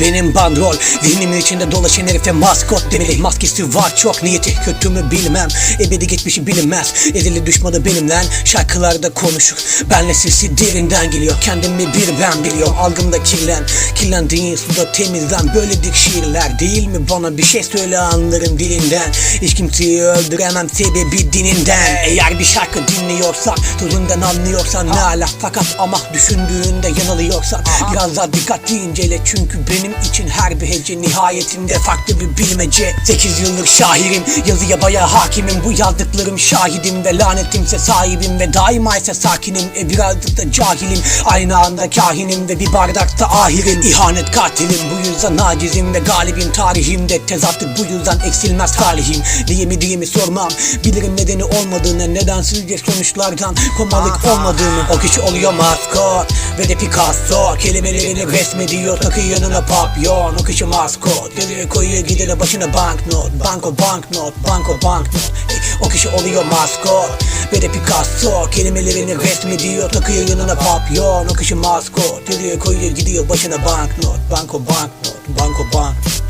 benim bandrol Zihnimin içinde dolaşan herife maskot demeli Maskesi var çok niyeti kötü mü bilmem. Ebedi geçmişi bilinmez. Ezeli düşmanı benim lan Şarkılarda konuşur. Benle sesi derinden geliyor. Kendimi bir ben biliyorum. Algımda kirlen Kirlendiğin suda temizlen. Böyle dik şiirler değil mi? Bana bir şey söyle anlarım dilinden. Hiç kimseyi öldüremem sebebi dininden. Eğer bir şarkı dinliyorsan Tuzundan anlıyorsan ne ala. Fakat ama düşündüğünde yanılıyorsan Biraz daha dikkatli incele. Çünkü benim için her bir hece Nihayetinde farklı bir bilmece. 8 yıllık şairim Yazıya baya hakimim. Bu yazdıklarım şahidim ve lanetimse sahibim Ve daima ise sakinim. E birazcık da cahilim Aynı anda kahinim ve bir bardakta ahirim. İhanet katilim bu yüzden acizim ve galibim Tarihimde. Tezatlık bu yüzden eksilmez talihim. Diye mi diye mi sormam Bilirim nedeni olmadığını. Nedensizce sonuçlardan komalık olmadığını. O kişi oluyor maskot ve de Picasso Kelimelerini resmediyor takı yanına papyon kişi maskot Geriye koyuyor gidene başına banknot. Banko banknot Banko banknot. O kişi oluyor maskot ve de Picasso Kelimelerini resmediyor takıyor yanına papyon O kişi maskot Geriye koyuyor gidiyor başına banknot. Banko banknot Banko banknot